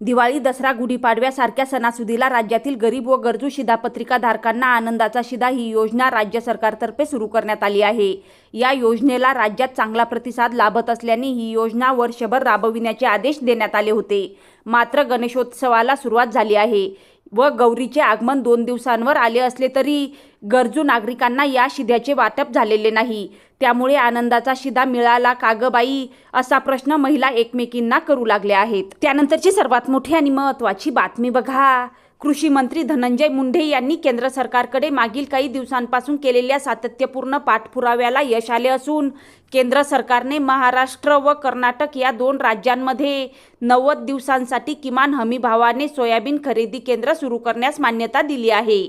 दिवाळी दसरा गुढीपाडव्यासारख्या सणासुदीला राज्यातील गरीब व गरजू शिधापत्रिका धारकांना आनंदाचा शिधा ही योजना राज्य सरकारतर्फे सुरू करण्यात आली आहे. या योजनेला राज्यात चांगला प्रतिसाद लाभत असल्याने ही योजना वर्षभर राबविण्याचे आदेश देण्यात आले होते. मात्र गणेशोत्सवाला सुरुवात झाली आहे. व गौरीचे आगमन दोन दिवसांवर आले असले तरी गरजू नागरिकांना या शिध्याचे वाटप झालेले नाही. त्यामुळे आनंदाचा शिधा मिळाला का ग बाई? असा प्रश्न महिला एकमेकींना करू लागल्या आहेत. त्यानंतरची सर्वात मोठी आणि महत्त्वाची बातमी बघा. कृषी मंत्री धनंजय मुंडे यांनी केंद्र सरकारकडे मागील काही दिवसांपासून केलेल्या सातत्यपूर्ण पाठपुराव्याला यश आले असून केंद्र सरकारने महाराष्ट्र व कर्नाटक या दोन राज्यांमध्ये नव्वद दिवसांसाठी किमान हमी भावाने सोयाबीन खरेदी केंद्र सुरू करण्यास मान्यता दिली आहे.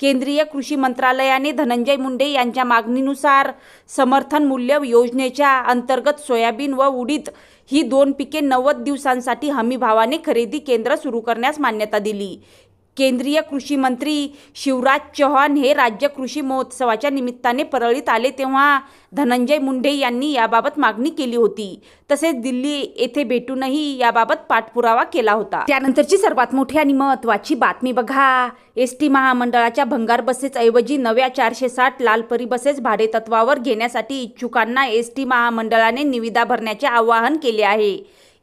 केंद्रीय कृषी मंत्रालयाने धनंजय मुंडे यांच्या मागणीनुसार समर्थन मूल्य योजनेच्या अंतर्गत सोयाबीन व उडीद ही दोन पिके नव्वद दिवसांसाठी हमी भावाने खरेदी केंद्र सुरू करण्यास मान्यता दिली. केंद्रीय कृषी मंत्री शिवराज चौहान हे राज्य कृषी महोत्सवाच्या निमित्ताने परळीत आले तेव्हा धनंजय मुंडे यांनी याबाबत मागणी केली होती. तसेच दिल्ली येथे भेटूनही याबाबत पाठपुरावा केला होता. त्यानंतरची सर्वात मोठी आणि महत्त्वाची बातमी बघा. एस टी महामंडळाच्या भंगार बसेस ऐवजी नव्या चारशे साठ लालपरी बसेस भाडेतत्वावर घेण्यासाठी इच्छुकांना एस टी महामंडळाने निविदा भरण्याचे आवाहन केले आहे.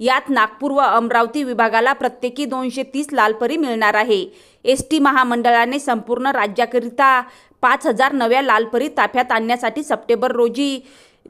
यात नागपूर व अमरावती विभागाला प्रत्येकी दोनशे तीस लालपरी मिळणार आहे. एस टी महामंडळाने संपूर्ण राज्याकरिता पाच हजार नव्या लालपरी ताफ्यात आणण्यासाठी सप्टेंबर रोजी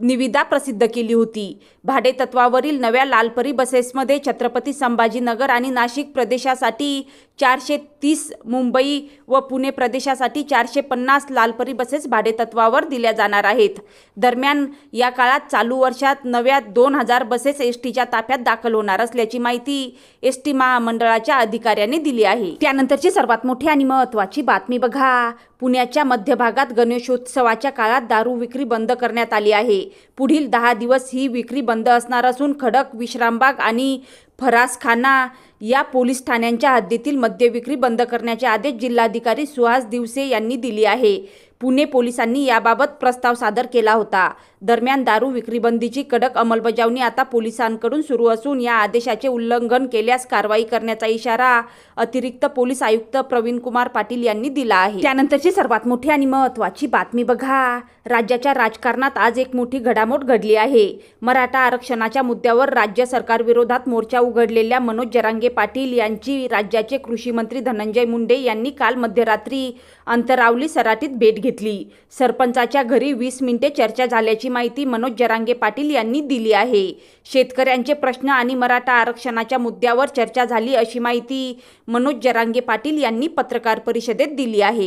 निविदा प्रसिद्ध केली होती. भाडेतत्वावरील नव्या लालपरी बसेसमध्ये छत्रपती संभाजीनगर आणि नाशिक प्रदेशासाठी चारशे तीस मुंबई व पुणे प्रदेशासाठी चारशे पन्नास लालपरी बसेस भाडेतत्वावर दिल्या जाणार आहेत. दरम्यान या काळात चालू वर्षात नव्या दोन हजार बसेस एस टीच्या ताफ्यात दाखल होणार असल्याची माहिती एस टी महामंडळाच्या अधिकाऱ्यांनी दिली आहे. त्यानंतरची सर्वात मोठी आणि महत्त्वाची बातमी बघा. पुण्याच्या मध्यभागात गणेशोत्सवाच्या काळात दारू विक्री बंद करण्यात आली आहे. पुढील दहा दिवस ही विक्री बंद असणार असून खडक विश्रामबाग आणि फरासखाना या पोलीस ठाण्यांच्या हद्दीतील मद्य विक्री बंद करण्याचे आदेश जिल्हाधिकारी सुहास दिवसे यांनी दिली आहे. पुणे पोलिसांनी याबाबत प्रस्ताव सादर केला होता. दरम्यान दारू विक्रीबंदीची कडक अंमलबजावणी आता पोलिसांकडून सुरू असून या आदेशाचे उल्लंघन केल्यास कारवाई करण्याचा इशारा अतिरिक्त पोलीस आयुक्त प्रवीण कुमार पाटील यांनी दिला आहे. त्यानंतरची सर्वात मोठी आणि महत्त्वाची बातमी बघा. राज्याच्या राजकारणात आज एक मोठी घडामोड घडली आहे. मराठा आरक्षणाच्या मुद्द्यावर राज्य सरकारविरोधात मोर्चा उघडलेल्या मनोज जरांगे पाटील यांची राज्याचे कृषी मंत्री धनंजय मुंडे यांनी काल मध्यरात्री अंतरावली सराटीत भेट घेतली. घेतली. सरपंचाच्या घरी वीस मिनिटे चर्चा झाल्याची माहिती मनोज जरांगे पाटील यांनी दिली आहे. शेतकऱ्यांचे प्रश्न आणि मराठा आरक्षणाच्या मुद्द्यावर चर्चा झाली अशी माहिती मनोज जरांगे पाटील यांनी पत्रकार परिषदेत दिली आहे.